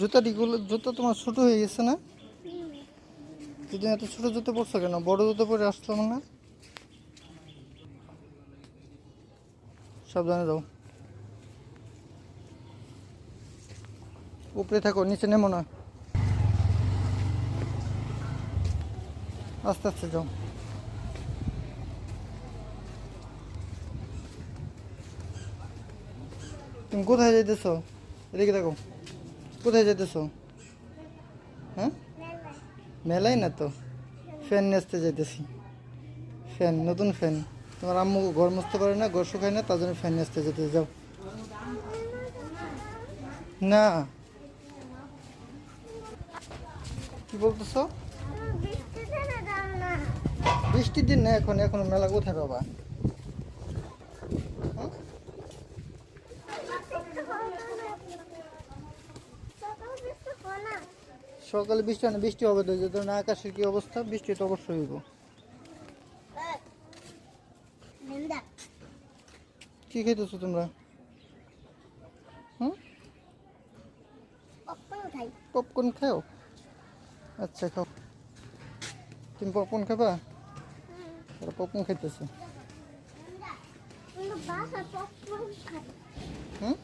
জুতাটিগুলো জুতো তোমার ছোট হয়ে গেছে না? যদি এত ছোট জুতো পরছো কেন? বড় জুতো পরে আসলাম না সাবধানে যাও। উপরে থাকো, নিচে নেমো না। আস্তে আস্তে যাও। তুমি কোথায় যাইতেছো? এদিকে দেখো কোথায় যাইতেছো? হ্যাঁ? মেলাই না তো? ফ্যান নেচতে যাইতেছি। ফ্যান নতুন ফ্যান। তোমার আম্মু ঘর মুছতে পারে না ঘর শুকায় না তার জন্য ফ্যান নেচতে যেতে যাও। না। কি বলতেছো? বৃষ্টির দিন না এখন এখন মেলা কোথায় পাবা হ্যাঁ? সকাল বৃষ্টি হয় না সকালে বৃষ্টি হয় না বৃষ্টি হবে তো যে ধরনের আকাশের কি অবস্থা বৃষ্টি তো অবশ্যই হইব। কি খাইতেছো তোমরা? হুম? পপকর্ন খাও? আচ্ছা খাও। তুমি পপকর্ন খাবা? ওরা পপকর্ন খাইতেছে। হুম?